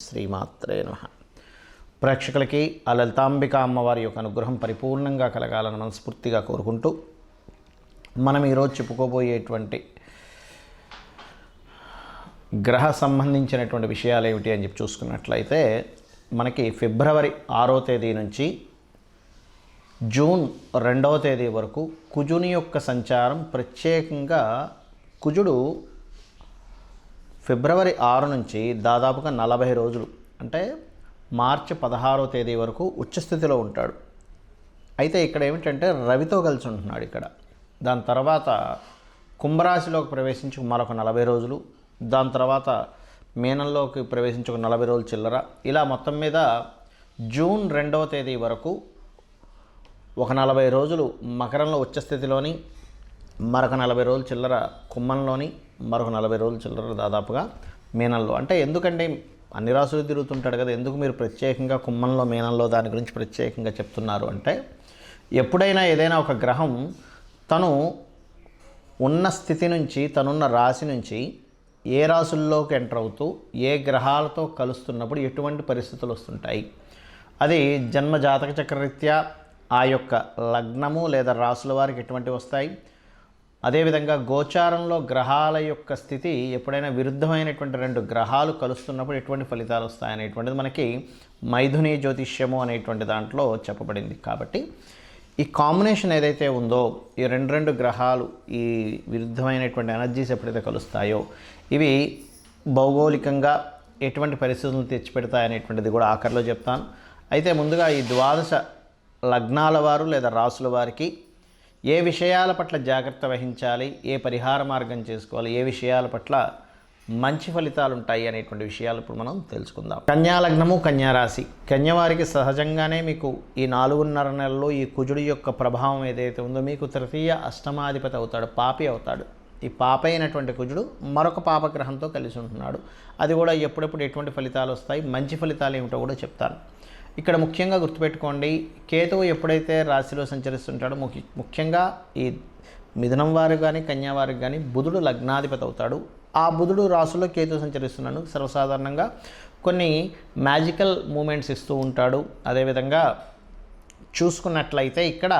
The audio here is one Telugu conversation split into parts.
శ్రీమాత్రే నమ. ప్రేక్షకులకి ఆ లలితాంబిక అమ్మవారి యొక్క అనుగ్రహం పరిపూర్ణంగా కలగాలని మనస్ఫూర్తిగా కోరుకుంటూ మనం ఈరోజు చెప్పుకోబోయేటువంటి గ్రహ సంబంధించినటువంటి విషయాలు ఏమిటి అని చెప్పి చూసుకున్నట్లయితే మనకి ఫిబ్రవరి ఆరో తేదీ నుంచి జూన్ రెండవ తేదీ వరకు కుజుని యొక్క సంచారం ప్రత్యేకంగా కుజుడు ఫిబ్రవరి ఆరు నుంచి దాదాపుగా నలభై రోజులు అంటే మార్చి పదహారో తేదీ వరకు ఉచ్చస్థితిలో ఉంటాడు. అయితే ఇక్కడ ఏమిటంటే రవితో కలిసి ఉంటున్నాడు ఇక్కడ. దాని తర్వాత కుంభరాశిలోకి ప్రవేశించి మరొక నలభై రోజులు దాని తర్వాత మీనంలోకి ప్రవేశించి ఒక నలభై రోజులు చిల్లర. ఇలా మొత్తం మీద జూన్ రెండవ తేదీ వరకు ఒక నలభై రోజులు మకరంలో ఉచ్చస్థితిలోని మరొక నలభై రోజులు చిల్లర కుమ్మంలోని మరొక నలభై రోజులు చిల్లర దాదాపుగా మీనంలో అంటే ఎందుకంటే అన్ని రాసులు తిరుగుతుంటాడు కదా ఎందుకు మీరు ప్రత్యేకంగా కుమ్మంలో మీనంలో దాని గురించి ప్రత్యేకంగా చెప్తున్నారు అంటే ఎప్పుడైనా ఏదైనా ఒక గ్రహం తను ఉన్న స్థితి నుంచి తనున్న రాశి నుంచి ఏ రాసుల్లోకి ఎంటర్ అవుతూ ఏ గ్రహాలతో కలుస్తున్నప్పుడు ఎటువంటి పరిస్థితులు వస్తుంటాయి? అది జన్మ జాతక చక్రరీత్యా ఆ యొక్క లగ్నము లేదా రాసుల వారికి ఎటువంటి వస్తాయి? అదేవిధంగా గోచారంలో గ్రహాల యొక్క స్థితి ఎప్పుడైనా విరుద్ధమైనటువంటి రెండు గ్రహాలు కలుస్తున్నప్పుడు ఎటువంటి ఫలితాలు వస్తాయనేటువంటిది మనకి మైథుని జ్యోతిష్యము అనేటువంటి దాంట్లో చెప్పబడింది. కాబట్టి ఈ కాంబినేషన్ ఏదైతే ఉందో ఈ రెండు రెండు గ్రహాలు ఈ విరుద్ధమైనటువంటి ఎనర్జీస్ ఎప్పుడైతే కలుస్తాయో ఇవి భౌగోళికంగా ఎటువంటి పరిస్థితులను తెచ్చిపెడతాయనేటువంటిది కూడా ఆఖరిలో చెప్తాను. అయితే ముందుగా ఈ ద్వాదశ లగ్నాల వారు లేదా రాసుల వారికి ఏ విషయాల పట్ల జాగ్రత్త వహించాలి? ఏ పరిహార మార్గం చేసుకోవాలి? ఏ విషయాల పట్ల మంచి ఫలితాలు ఉంటాయి అనేటువంటి విషయాలు ఇప్పుడు మనం తెలుసుకుందాం. కన్యాలగ్నము కన్యారాశి కన్యవారికి సహజంగానే మీకు ఈ నాలుగున్నర నెలల్లో ఈ కుజుడి యొక్క ప్రభావం ఏదైతే ఉందో మీకు తృతీయ అష్టమాధిపతి అవుతాడు పాపి అవుతాడు. ఈ పాప అయినటువంటి కుజుడు మరొక పాపగ్రహంతో కలిసి ఉంటున్నాడు. అది కూడా ఎప్పుడెప్పుడు ఎటువంటి ఫలితాలు వస్తాయి? మంచి ఫలితాలు ఏమిటో కూడా చెప్తాను. ఇక్కడ ముఖ్యంగా గుర్తుపెట్టుకోండి కేతువు ఎప్పుడైతే రాశిలో సంచరిస్తుంటాడో ముఖ్య ముఖ్యంగా ఈ మిథునం వారు కానీ కన్యా వారికి కానీ బుధుడు లగ్నాధిపతి అవుతాడు. ఆ బుధుడు రాశిలో కేతు సంచరిస్తున్నాడు. సర్వసాధారణంగా కొన్ని మ్యాజికల్ మూమెంట్స్ ఇస్తూ ఉంటాడు. అదేవిధంగా చూసుకున్నట్లయితే ఇక్కడ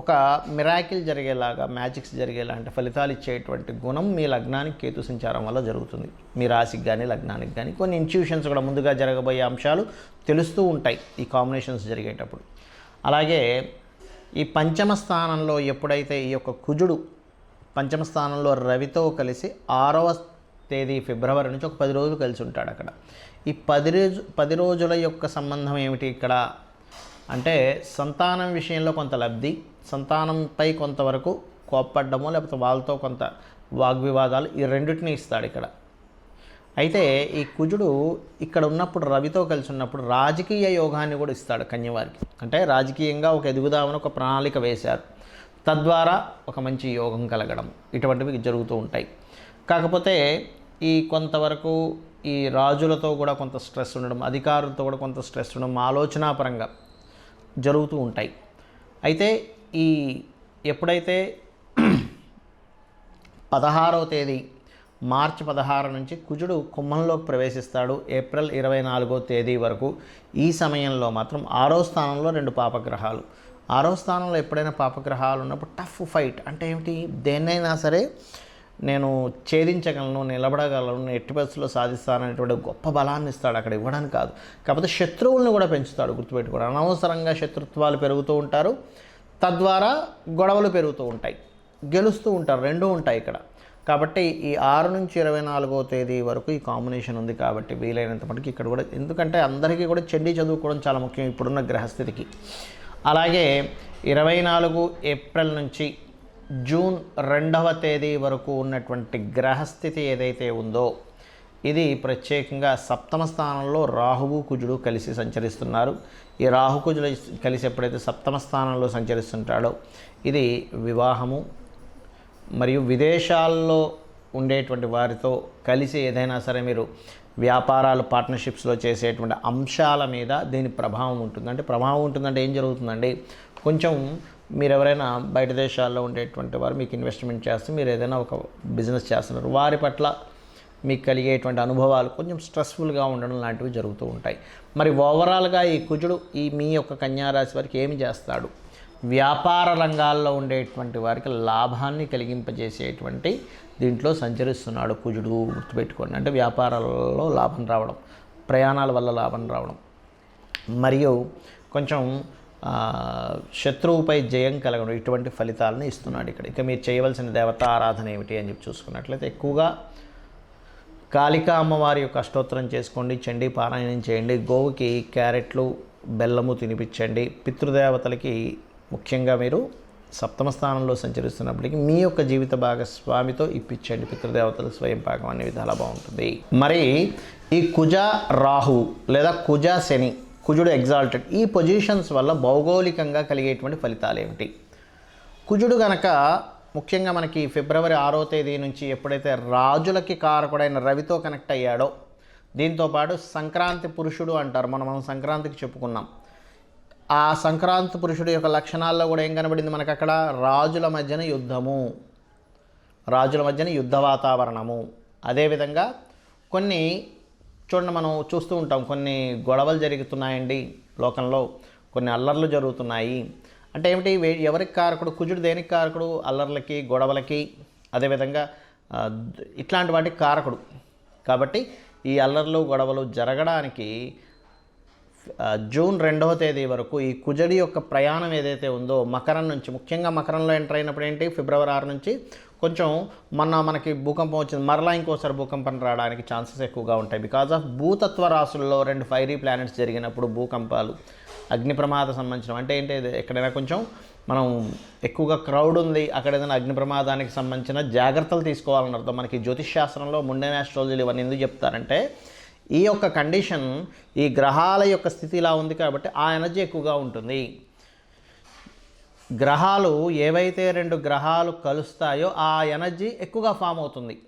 ఒక మిరాకిల్ జరిగేలాగా మ్యాజిక్స్ జరిగేలా అంటే ఫలితాలు ఇచ్చేటువంటి గుణం మీ లగ్నానికి కేతు సంచారం వల్ల జరుగుతుంది. మీ రాశికి కానీ లగ్నానికి కానీ కొన్ని ఇన్స్టిట్యూషన్స్ కూడా ముందుగా జరగబోయే అంశాలు తెలుస్తూ ఉంటాయి ఈ కాంబినేషన్స్ జరిగేటప్పుడు. అలాగే ఈ పంచమ స్థానంలో ఎప్పుడైతే ఈ యొక్క కుజుడు పంచమ స్థానంలో రవితో కలిసి ఆరవ తేదీ ఫిబ్రవరి నుంచి ఒక పది రోజులు కలిసి ఉంటాడు అక్కడ. ఈ పది రోజు పది రోజుల యొక్క సంబంధం ఏమిటి ఇక్కడ? అంటే సంతానం విషయంలో కొంత లబ్ధి సంతానంపై కొంతవరకు కోప్పడ్డము లేకపోతే వాళ్ళతో కొంత వాగ్వివాదాలు ఈ రెండింటిని ఇస్తాడు ఇక్కడ. అయితే ఈ కుజుడు ఇక్కడ ఉన్నప్పుడు రవితో కలిసి ఉన్నప్పుడు రాజకీయ యోగాన్ని కూడా ఇస్తాడు కన్యవారికి. అంటే రాజకీయంగా ఒక ఎదుగుదామని ఒక ప్రణాళిక వేశారు. తద్వారా ఒక మంచి యోగం కలగడం ఇటువంటివి జరుగుతూ ఉంటాయి. కాకపోతే ఈ కొంతవరకు ఈ రాజులతో కూడా కొంత స్ట్రెస్ ఉండడం అధికారులతో కూడా కొంత స్ట్రెస్ ఉండడం ఆలోచనాపరంగా జరుగుతూ ఉంటాయి. అయితే ఈ ఎప్పుడైతే పదహారవ తేదీ మార్చి పదహారు నుంచి కుజుడు కుంభంలోకి ప్రవేశిస్తాడు ఏప్రిల్ ఇరవై నాలుగో తేదీ వరకు ఈ సమయంలో మాత్రం ఆరో స్థానంలో రెండు పాపగ్రహాలు. ఆరో స్థానంలో ఎప్పుడైనా పాపగ్రహాలు ఉన్నప్పుడు టఫ్ ఫైట్ అంటే ఏమిటి? దేన్నైనా సరే నేను ఛేదించగలను నిలబడగలను ఎట్టి పరిస్థితుల్లో సాధిస్తాననేటువంటి గొప్ప బలాన్ని ఇస్తాడు అక్కడ ఇవ్వడానికి కాదు. కాకపోతే శత్రువులను కూడా పెంచుతాడు గుర్తుపెట్టుకోవడం అనవసరంగా శత్రుత్వాలు పెరుగుతూ ఉంటారు. తద్వారా గొడవలు పెరుగుతూ ఉంటాయి. గెలుస్తూ ఉంటారు. రెండూ ఉంటాయి ఇక్కడ. కాబట్టి ఈ ఆరు నుంచి ఇరవై నాలుగో తేదీ వరకు ఈ కాంబినేషన్ ఉంది కాబట్టి వీలైనంత మటుకు ఇక్కడ కూడా ఎందుకంటే అందరికీ కూడా చెండి చదువుకోవడం చాలా ముఖ్యం ఇప్పుడున్న గ్రహస్థితికి. అలాగే ఇరవై నాలుగు ఏప్రిల్ నుంచి జూన్ రెండవ తేదీ వరకు ఉన్నటువంటి గ్రహస్థితి ఏదైతే ఉందో ఇది ప్రత్యేకంగా సప్తమ స్థానంలో రాహువు కుజుడు కలిసి సంచరిస్తున్నారు. ఈ రాహు కుజుడు కలిసి ఎప్పుడైతే సప్తమ స్థానంలో సంచరిస్తుంటాడో ఇది వివాహము. మరియు విదేశాల్లో ఉండేటువంటి వారితో కలిసి ఏదైనా సరే మీరు వ్యాపారాలు పార్ట్నర్షిప్స్లో చేసేటువంటి అంశాల మీద దీని ప్రభావం ఉంటుంది అంటే ప్రభావం ఉంటుందంటే ఏం జరుగుతుందండి? కొంచెం మీరు ఎవరైనా బయట దేశాల్లో ఉండేటువంటి వారు మీకు ఇన్వెస్ట్మెంట్ చేస్తే మీరు ఏదైనా ఒక బిజినెస్ చేస్తున్నారు. వారి పట్ల మీకు కలిగేటువంటి అనుభవాలు కొంచెం స్ట్రెస్ఫుల్గా ఉండడం లాంటివి జరుగుతూ ఉంటాయి. మరి ఓవరాల్గా ఈ కుజుడు ఈ మీ యొక్క కన్యారాశి వారికి ఏమి చేస్తాడు? వ్యాపార రంగాల్లో ఉండేటువంటి వారికి లాభాన్ని కలిగింపజేసేటువంటి దీంట్లో సంచరిస్తున్నాడు కుజుడు గుర్తుపెట్టుకోండి. అంటే వ్యాపారాలలో లాభం రావడం ప్రయాణాల వల్ల లాభం రావడం. మరియు కొంచెం శత్రువుపై జయం కలగడం ఇటువంటి ఫలితాలను ఇస్తున్నాడు ఇక్కడ. ఇక మీరు చేయవలసిన దేవత ఆరాధన ఏమిటి అని చెప్పి చూసుకున్నట్లయితే ఎక్కువగా కాళికా అమ్మవారి యొక్క అష్టోత్తరం చేసుకోండి చండీ పారాయణం చేయండి గోవుకి క్యారెట్లు బెల్లము తినిపించండి. పితృదేవతలకి ముఖ్యంగా మీరు సప్తమ స్థానంలో సంచరిస్తున్నప్పటికీ మీ యొక్క జీవిత భాగస్వామితో ఇప్పించండి. పితృదేవతలు స్వయం పాకం అనే విధాలా బాగుంటుంది. మరి ఈ కుజ రాహు లేదా కుజ శని కుజుడు ఎగ్జాల్టెడ్ ఈ పొజిషన్స్ వల్ల భౌగోళికంగా కలిగేటువంటి ఫలితాలు ఏమిటి? కుజుడు గనక ముఖ్యంగా మనకి ఫిబ్రవరి ఆరో తేదీ నుంచి ఎప్పుడైతే రాజులకి కారకుడైన రవితో కనెక్ట్ అయ్యాడో దీంతోపాటు సంక్రాంతి పురుషుడు అంటారు. మనం మనం సంక్రాంతికి చెప్పుకున్నాం. ఆ సంక్రాంతి పురుషుడు యొక్క లక్షణాల్లో కూడా ఏం కనబడింది మనకు అక్కడ? రాజుల మధ్యన యుద్ధము. రాజుల మధ్యన యుద్ధ వాతావరణము. అదేవిధంగా కొన్ని చూడండి మనం చూస్తూ ఉంటాం కొన్ని గొడవలు జరుగుతున్నాయండి లోకంలో కొన్ని అల్లర్లు జరుగుతున్నాయి. అంటే ఏమిటి ఎవరికి కారకుడు కుజుడు దేనికి కారకుడు అల్లర్లకి గొడవలకి అదేవిధంగా ఇట్లాంటి వాటికి కారకుడు. కాబట్టి ఈ అల్లర్లు గొడవలు జరగడానికి జూన్ రెండవ తేదీ వరకు ఈ కుజడి యొక్క ప్రయాణం ఏదైతే ఉందో మకరం నుంచి ముఖ్యంగా మకరంలో ఎంటర్ అయినప్పుడు ఏంటి? ఫిబ్రవరి ఆరు నుంచి కొంచెం మొన్న మనకి భూకంపం వచ్చింది. మరలా ఇంకోసారి భూకంపం రావడానికి ఛాన్సెస్ ఎక్కువగా ఉంటాయి. బికాజ్ ఆఫ్ భూతత్వ రాసుల్లో రెండు ఫైరీ ప్లానెట్స్ జరిగినప్పుడు భూకంపాలు అగ్ని ప్రమాద సంబంధించిన అంటే ఏంటి? ఎక్కడైనా కొంచెం మనం ఎక్కువగా క్రౌడ్ ఉంది అక్కడ ఏదైనా అగ్ని ప్రమాదానికి సంబంధించిన జాగ్రత్తలు తీసుకోవాలని అర్థం. మనకి జ్యోతిష్ శాస్త్రంలో ముండెన్ ఆస్ట్రాలజీలు ఇవన్నీ ఎందుకు చెప్తారంటే ఈ యొక్క కండిషన్ ఈ గ్రహాల యొక్క స్థితి ఇలా ఉంది కాబట్టి ఆ ఎనర్జీ ఎక్కువగా ఉంటుంది. గ్రహాలు ఏవైతే రెండు గ్రహాలు కలుస్తాయో ఆ ఎనర్జీ ఎక్కువగా ఫామ్ అవుతుంది.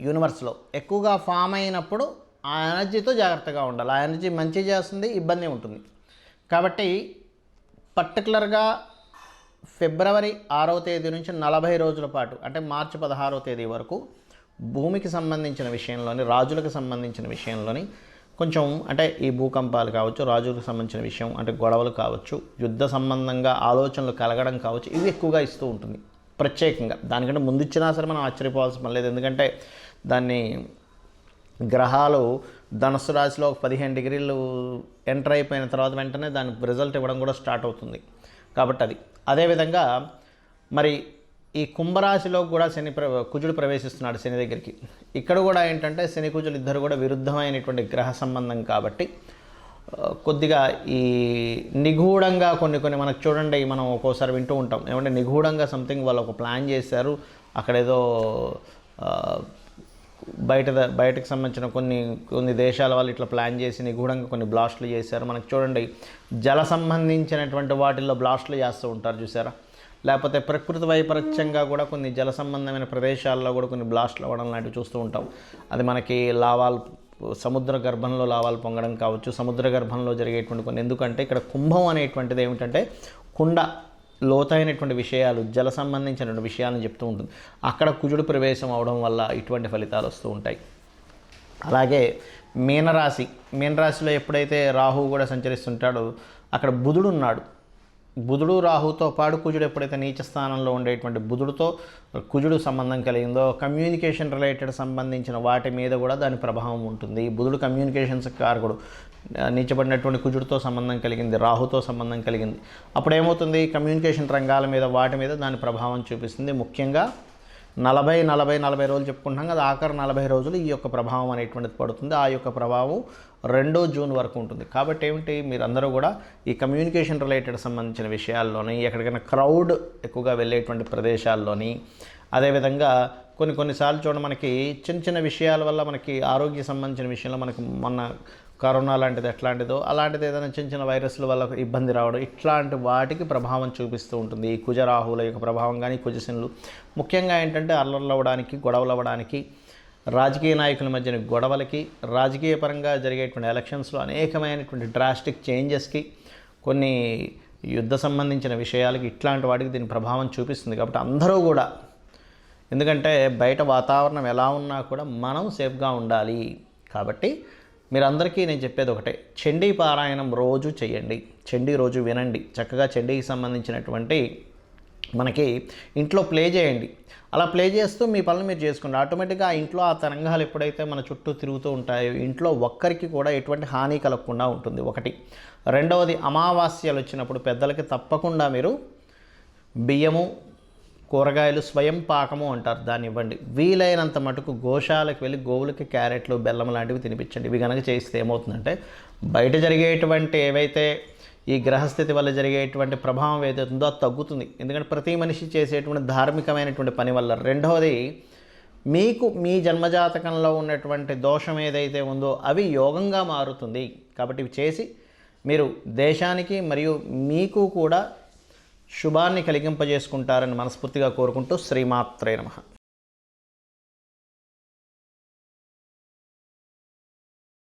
యూనివర్స్లో ఎక్కువగా ఫామ్ అయినప్పుడు ఆ ఎనర్జీతో జాగ్రత్తగా ఉండాలి. ఆ ఎనర్జీ మంచి చేస్తుంది ఇబ్బంది ఉంటుంది. కాబట్టి పర్టికులర్గా ఫిబ్రవరి ఆరో తేదీ నుంచి నలభై రోజుల పాటు అంటే మార్చి పదహారో తేదీ వరకు భూమికి సంబంధించిన విషయంలోని రాజులకు సంబంధించిన విషయంలోని కొంచెం అంటే ఈ భూకంపాలు కావచ్చు రాజులకు సంబంధించిన విషయం అంటే గొడవలు కావచ్చు యుద్ధ సంబంధంగా ఆలోచనలు కలగడం కావచ్చు ఇవి ఎక్కువగా ఇస్తూ ఉంటుంది. ప్రత్యేకంగా. దానికంటే ముందు ఇచ్చినా సరే మనం ఆశ్చర్యపోవాల్సిన పని లేదు. ఎందుకంటే దాన్ని గ్రహాలు ధనుసు రాశిలో ఒక పదిహేను డిగ్రీలు ఎంటర్ అయిపోయిన తర్వాత వెంటనే దాని రిజల్ట్ ఇవ్వడం కూడా స్టార్ట్ అవుతుంది. కాబట్టి అది. అదేవిధంగా మరి ఈ కుంభరాశిలో కూడా శని ప్ర కుజుడు ప్రవేశిస్తున్నాడు శని దగ్గరికి. ఇక్కడ కూడా ఏంటంటే శని కుజులు ఇద్దరు కూడా విరుద్ధమైనటువంటి గ్రహ సంబంధం కాబట్టి కొద్దిగా ఈ నిగూఢంగా కొన్ని కొన్ని మనకు చూడండి మనం ఒక్కోసారి వింటూ ఉంటాం. ఏమంటే నిగూఢంగా సంథింగ్ వాళ్ళు ఒక ప్లాన్ చేశారు అక్కడేదో బయట బయటకు సంబంధించిన కొన్ని కొన్ని దేశాల వాళ్ళు ఇట్లా ప్లాన్ చేసి నిగూఢంగా కొన్ని బ్లాస్ట్లు చేశారు. మనకు చూడండి జల సంబంధించినటువంటి వాటిల్లో బ్లాస్ట్లు చేస్తూ ఉంటారు చూసారా? లేకపోతే ప్రకృతి వైపరీత్యంగా కూడా కొన్ని జల సంబంధమైన ప్రదేశాల్లో కూడా కొన్ని బ్లాస్ట్లు అవ్వడం లాంటివి చూస్తూ ఉంటాం. అది మనకి లావాలు సముద్ర గర్భంలో లావాలు పొంగడం కావచ్చు సముద్ర గర్భంలో జరిగేటువంటి కొన్ని ఎందుకంటే ఇక్కడ కుంభం అనేటువంటిది ఏమిటంటే కుండ లోతైనటువంటి విషయాలు జల సంబంధించినటువంటి విషయాలను చెప్తూ ఉంటుంది. అక్కడ కుజుడు ప్రవేశం అవడం వల్ల ఇటువంటి ఫలితాలు వస్తూ ఉంటాయి. అలాగే మీనరాశి మీనరాశిలో ఎప్పుడైతే రాహువు కూడా సంచరిస్తుంటాడో అక్కడ బుధుడు ఉన్నాడు. బుధుడు రాహుతో పాటు కుజుడు ఎప్పుడైతే నీచ స్థానంలో ఉండేటువంటి బుధుడితో కుజుడు సంబంధం కలిగిందో కమ్యూనికేషన్ రిలేటెడ్ సంబంధించిన వాటి మీద కూడా దాని ప్రభావం ఉంటుంది. బుధుడు కమ్యూనికేషన్స్ కారకుడు. నీచబడినటువంటి కుజుడితో సంబంధం కలిగింది రాహుతో సంబంధం కలిగింది. అప్పుడు ఏమవుతుంది కమ్యూనికేషన్ రంగాల మీద వాటి మీద దాని ప్రభావం చూపిస్తుంది. ముఖ్యంగా నలభై నలభై నలభై రోజులు చెప్పుకుంటున్నాం కదా ఆఖరి నలభై రోజులు ఈ యొక్క ప్రభావం అనేటువంటిది పడుతుంది. ఆ యొక్క ప్రభావం రెండో జూన్ వరకు ఉంటుంది. కాబట్టి ఏమిటి? మీరందరూ కూడా ఈ కమ్యూనికేషన్ రిలేటెడ్ సంబంధించిన విషయాల్లోని ఎక్కడికైనా క్రౌడ్ ఎక్కువగా వెళ్ళేటువంటి ప్రదేశాల్లోని అదేవిధంగా కొన్ని కొన్నిసార్లు చూడండి మనకి చిన్న చిన్న విషయాల వల్ల మనకి ఆరోగ్య సంబంధించిన విషయంలో మనకి మొన్న కరోనా లాంటిది ఎట్లాంటిదో అలాంటిది ఏదైనా చిన్న చిన్న వైరస్ల వల్ల ఇబ్బంది రావడం ఇట్లాంటి వాటికి ప్రభావం చూపిస్తూ ఉంటుంది. ఈ కుజరాహుల యొక్క ప్రభావం కానీ కుజశనులు ముఖ్యంగా ఏంటంటే అల్లర్లు అవ్వడానికి గొడవలు అవ్వడానికి రాజకీయ నాయకుల మధ్యన గొడవలకి రాజకీయ పరంగా జరిగేటువంటి ఎలక్షన్స్లో అనేకమైనటువంటి డ్రాస్టిక్ చేంజెస్కి కొన్ని యుద్ధ సంబంధించిన విషయాలకి ఇట్లాంటి వాటికి దీని ప్రభావం చూపిస్తుంది. కాబట్టి అందరూ కూడా ఎందుకంటే బయట వాతావరణం ఎలా ఉన్నా కూడా మనం సేఫ్గా ఉండాలి. కాబట్టి మీరందరికీ నేను చెప్పేది ఒకటే. చండీ పారాయణం రోజు చేయండి. చండీ రోజు వినండి. చక్కగా చండీకి సంబంధించినటువంటి మనకి ఇంట్లో ప్లే చేయండి. అలా ప్లే చేస్తూ మీ పనులు మీరు చేసుకోండి ఆటోమేటిక్గా ఆ ఇంట్లో ఆ తరంగాలు ఎప్పుడైతే మన చుట్టూ తిరుగుతూ ఉంటాయో ఇంట్లో ఒక్కరికి కూడా ఎటువంటి హాని కలగకుండా ఉంటుంది. ఒకటి. రెండవది అమావాస్యలు వచ్చినప్పుడు పెద్దలకి తప్పకుండా మీరు బియ్యము కూరగాయలు స్వయం పాకము అంటారు. దాన్ని ఇవ్వండి. వీలైనంత మటుకు గోశాలకు వెళ్ళి గోవులకి క్యారెట్లు బెల్లం లాంటివి తినిపించండి. ఇవి కనుక చేస్తే ఏమవుతుందంటే బయట జరిగేటువంటి ఏవైతే ఈ గ్రహస్థితి వల్ల జరిగేటువంటి ప్రభావం ఏదైతుందో అది తగ్గుతుంది. ఎందుకంటే ప్రతి మనిషి చేసేటువంటి ధార్మికమైనటువంటి పని వల్ల. రెండవది మీకు మీ జన్మజాతకంలో ఉన్నటువంటి దోషం ఏదైతే ఉందో అవి యోగంగా మారుతుంది. కాబట్టి ఇవి చేసి మీరు దేశానికి మరియు మీకు కూడా శుభాన్ని కలిగింపజేసుకుంటారని మనస్ఫూర్తిగా కోరుకుంటూ శ్రీమాత్రే నమః.